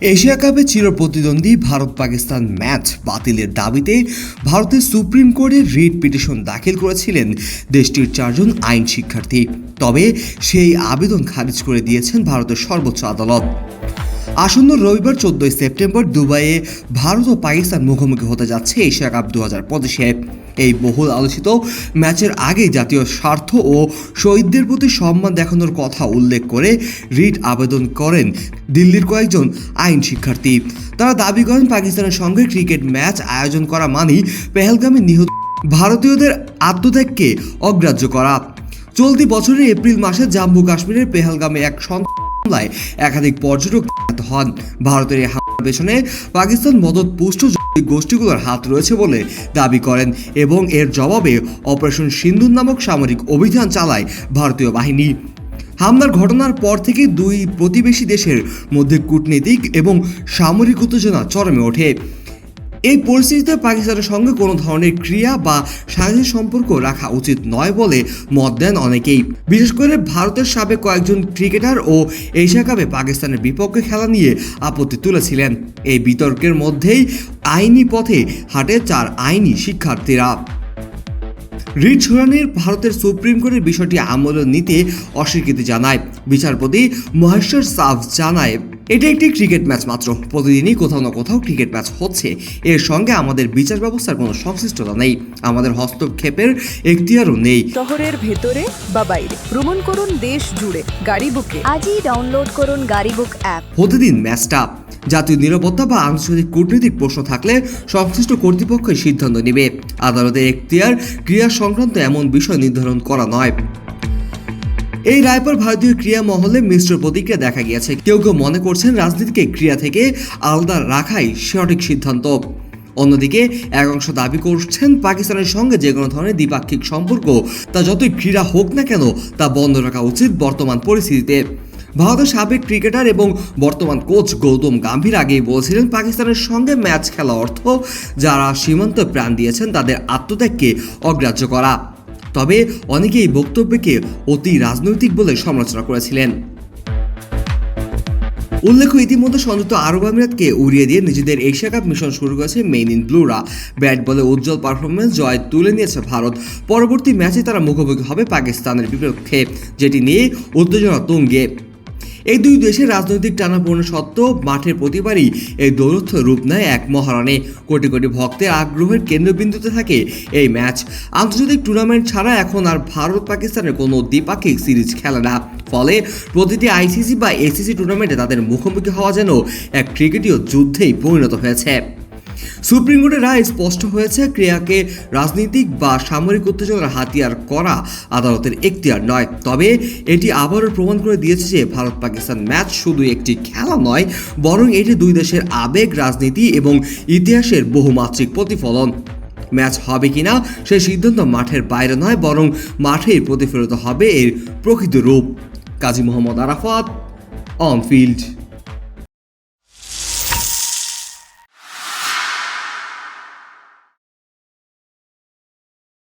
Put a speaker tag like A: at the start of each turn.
A: Asia কাপে চির প্রতিদ্বন্দ্বী ভারত পাকিস্তান ম্যাচ। বাতিলের দাবিতে ভারতের সুপ্রিম কোর্টে রিট পিটিশন দাখিল করেছিলেন দেশটির চারজন আইন শিক্ষার্থী। তবে সেই আবেদন খারিজ করে দিয়েছেন ভারতের সর্বোচ্চ আদালত। আসন্ন রবিবার চোদ্দই সেপ্টেম্বর দুবাইয়ে ভারত ও পাকিস্তান মুখোমুখি হতে যাচ্ছে এশিয়া কাপ দু হাজার পঁচিশে। এই বহুল আলোচিত ম্যাচের আগে জাতীয় স্বার্থ ও শহীদদের প্রতি সম্মান দেখানোর কথা উল্লেখ করে রিট আবেদন করেন দিল্লির কয়েকজন আইন শিক্ষার্থী। তারা দাবি করেন, পাকিস্তানের সঙ্গে ক্রিকেট ম্যাচ আয়োজন করা মানেই পেহেলগামে নিহত ভারতীয়দের আত্মত্যাগকে অগ্রাহ্য করা। চলতি বছরের এপ্রিল মাসে জম্মু কাশ্মীরের পেহেলগামে এক হামলায় একাধিক পর্যটক হন। ভারতের পেছনে পাকিস্তান মদত পুষ্ট গোষ্ঠীগুলোর হাত রয়েছে বলে দাবি করেন এবং এর জবাবে অপারেশন সিন্ধু নামক সামরিক অভিযান চালায় ভারতীয় বাহিনী। হামলার ঘটনার পর থেকে দুই প্রতিবেশী দেশের মধ্যে কূটনীতিক এবং সামরিক উত্তেজনা চরমে ওঠে। এই পরিস্থিতিতে পাকিস্তানের সঙ্গে কোনো ধরনের ক্রিয়া বা সাংঘাতিক সম্পর্ক রাখা উচিত নয় বলে মত দেন অনেকেই। বিশেষ করে ভারতের সাবেক কয়েকজন ক্রিকেটার ও এশিয়া কাপে পাকিস্তানের বিপক্ষে খেলা নিয়ে আপত্তি তুলেছিলেন। এই বিতর্কের মধ্যেই আইনি পথে হাঁটে চার আইনি শিক্ষার্থীরা। রিট শুনানির ভারতের সুপ্রিম কোর্টের বিষয়টি আমলে নিতে অস্বীকৃতি জানায়। বিচারপতি মহেশ্বর সাফ জানায় এটা একটি ক্রিকেট ম্যাচ মাত্র। প্রতিদিনই কোথাও না কোথাও ক্রিকেট ম্যাচ হচ্ছে। এর সঙ্গে আমাদের বিচার ব্যবস্থার কোনো সংশ্লিষ্টতা নেই। আমাদের হস্তক্ষেপের এখতিয়ারও নেই।
B: শহরের ভেতরে বা বাইরে। ভ্রমণ করুন দেশ জুড়ে। গাড়ি বুকে।
C: আজই ডাউনলোড করুন গাড়ি বুক অ্যাপ
A: প্রতিদিন ম্যাচটা জাতীয় নিরাপত্তা বা আন্তর্জাতিক কূটনৈতিক প্রশ্ন থাকলে সংশ্লিষ্ট কর্তৃপক্ষই সিদ্ধান্ত নেবে। আদালতের এখতিয়ার ক্রিয়া সংক্রান্ত এমন বিষয় নির্ধারণ করা নয়। এই রায় পর ভারতীয় ক্রিয়া মহলে মিশ্র প্রতিক্রিয়া দেখা গিয়েছে। কেউ কেউ মনে করছেন রাজনীতিকে ক্রিয়া থেকে আলাদা রাখাই সঠিক সিদ্ধান্ত। অন্যদিকে, এক অংশ দাবি করছেন পাকিস্তানের সঙ্গে যে কোনো ধরনের দ্বিপাক্ষিক সম্পর্ক, তা যতই ক্রীড়া হোক না কেন, তা বন্ধ রাখা উচিত বর্তমান পরিস্থিতিতে। ভারতের সাবেক ক্রিকেটার এবং বর্তমান কোচ গৌতম গাম্ভীর আগেই বলছিলেন, পাকিস্তানের সঙ্গে ম্যাচ খেলা অর্থ যারা সীমান্ত প্রাণ দিয়েছেন, তাদের আত্মত্যাগকে অগ্রাহ্য করা। তবে অনেকেই বক্তব্যকে অতি রাজনৈতিক বলে সমালোচনা করেছিলেন। উল্লেখ্য, ইতিমধ্যে সংযুক্ত আরব আমিরাতকে উড়িয়ে দিয়ে নিজেদের এশিয়া কাপ মিশন শুরু করেছে মেইন ইন ব্লুরা ব্যাট বলে উজ্জ্বল পারফরমেন্স জয় তুলে নিয়েছে ভারত। পরবর্তী ম্যাচে তারা মুখোমুখি হবে পাকিস্তানের বিপক্ষে, যেটি নিয়ে উত্তেজনা তুঙ্গে। এই দুই দেশের রাজনৈতিক টানাপূর্ণ সত্ত্বেও মাঠের প্রতিবারই এই দৌরত্ব রূপ নেয় এক মহারণে কোটি কোটি ভক্তের আগ্রহের কেন্দ্রবিন্দুতে থাকে এই ম্যাচ। আন্তর্জাতিক টুর্নামেন্ট ছাড়া এখন আর ভারত পাকিস্তানের কোনো দ্বিপাক্ষিক সিরিজ খেলে না। ফলে প্রতিটি আইসিসি বা এসিসি টুর্নামেন্টে তাদের মুখোমুখি হওয়া যেন এক ক্রিকেটীয় যুদ্ধেই পরিণত হয়েছে। সুপ্রিম কোর্টের রায় স্পষ্ট হয়েছে, ক্রিয়াকে রাজনৈতিক বা সামরিক উত্তেজনার হাতিয়ার করা আদালতের এখতিয়ার নয়। তবে এটি আবারও প্রমাণ করে দিয়েছে যে ভারত পাকিস্তান ম্যাচ শুধু একটি খেলা নয়, বরং এটি দুই দেশের আবেগ, রাজনীতি এবং ইতিহাসের বহুমাত্রিক প্রতিফলন। ম্যাচ হবে কিনা সেই সিদ্ধান্ত মাঠের বাইরে নয়, বরং মাঠেই প্রতিফলিত হবে এর প্রকৃত রূপ। Kazi Mohammad Arafat, on field.